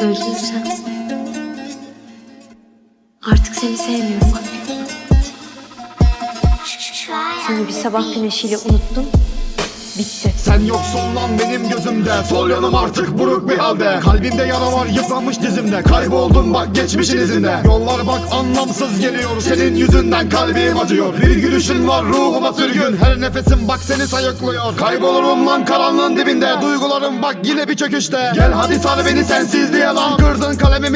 öldüysem artık seni sevmiyorum. Seni bir sabah güneşiyle unuttum. Bitti. Sen yoksun lan benim gözümde. Sol yanım artık buruk bir halde. Kalbimde yara var yıpranmış dizimde. Kayboldum bak geçmişin izinde. Yollar bak anlamsız geliyor. Senin yüzünden kalbim acıyor. Bir gülüşün var ruhuma sürgün. Her nefesim bak seni sayıklıyor. Kaybolurum lan karanlığın dibinde. Duygularım bak yine bir çöküşte. Gel hadi sar beni sensizliğe lan. Kırdın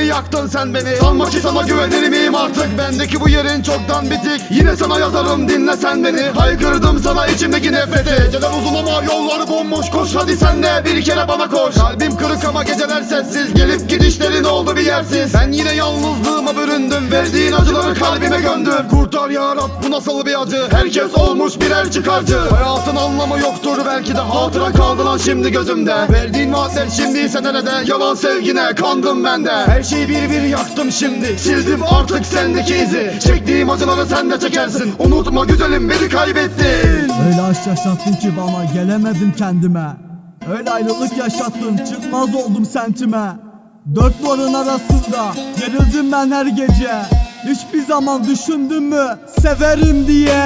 kalemimi yaktın sen beni? Sanma ki sana güvenir miyim artık? Bendeki bu yerin çoktan bitik. Yine sana yazarım dinle sen beni. Haykırdım sana içimdeki nefreti. Geceler uzun ama yolları bomboş. Koş hadi sen de bir kere bana koş. Kalbim kırık ama geceler sessiz. Gelip gidişlerin oldu bir yersiz. Ben yine yalnızlığıma büründüm Verdiğin acıları kalbime gömdüm. Kurtar ya Rab bu nasıl bir acı? Herkes olmuş birer çıkarcı. Hayatın anlamı yoktur belki de Hatıra kaldı lan şimdi gözümde. Verdiğin vaatler şimdi ise nerede? Yalan sevgine kandım ben de. Her şeyi bir bir yaktım şimdi Sildim artık sendeki izi. Çektiğim acıları sen de çekersin. Unutma güzelim beni kaybettin. Öyle aşk yaşattın ki bana gelemedim kendime. Öyle ayrılık yaşattın çıkmaz oldum sentime Dört duvarın arasında gerildim ben her gece Hiçbir zaman düşündün mü? Severim diye.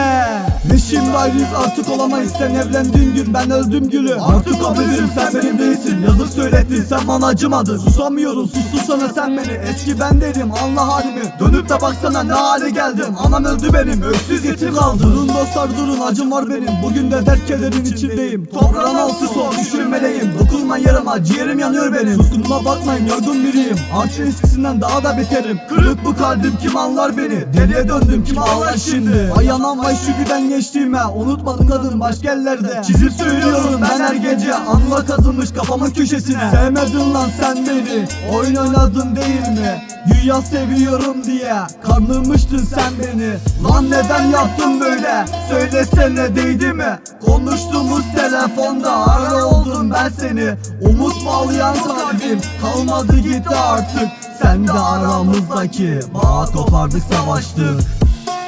Ve şimdi ayrıyız artık olamayız. Sen evlendiğin gün ben öldüm gülüm Artık o benim sen benim değilsin. Yazık söylettin sen bana acımadın. Susamıyorum sustusana sen beni. Eski ben dedim anla halimi. Dönüp de baksana ne hale geldim. Anam öldü benim öksüz yetim kaldım. Durun dostlar durun acım var benim. Bugün de dert kederin içindeyim. Toprağın altı son düşürmeleyim dokunma yarama ciğerim yanıyor benim. Suskunluğa bakmayın yorgun biriyim. Artık eskisinden daha da beterim. Kırık bu kalbim kim anlar beni deliye döndüm kim ağlar şimdi? Ay anam vay şu güden geçtiğime unutmadım kadın başka ellerde Çizip söylüyorum ben her gece anılar kazınmış kafamın köşesine. Sevmedin lan sen beni oyun oynadın değil mi? Güya seviyorum diye Karnımıştın sen beni. Lan neden yaptın böyle? Söylesene değdi mi? Konuştuğumuz telefonda ara oldum ben seni. Umut bağlayan kalbim? Kalmadı gitti artık. Sen de aramızdaki Bağ kopardık savaştık.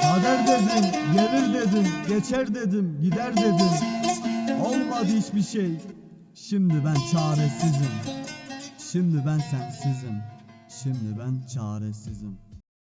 Kader dedim, gelir dedim, geçer dedim, gider dedim. Olmadı hiçbir şey. Şimdi ben çaresizim. Şimdi ben sensizim. Şimdi ben çaresizim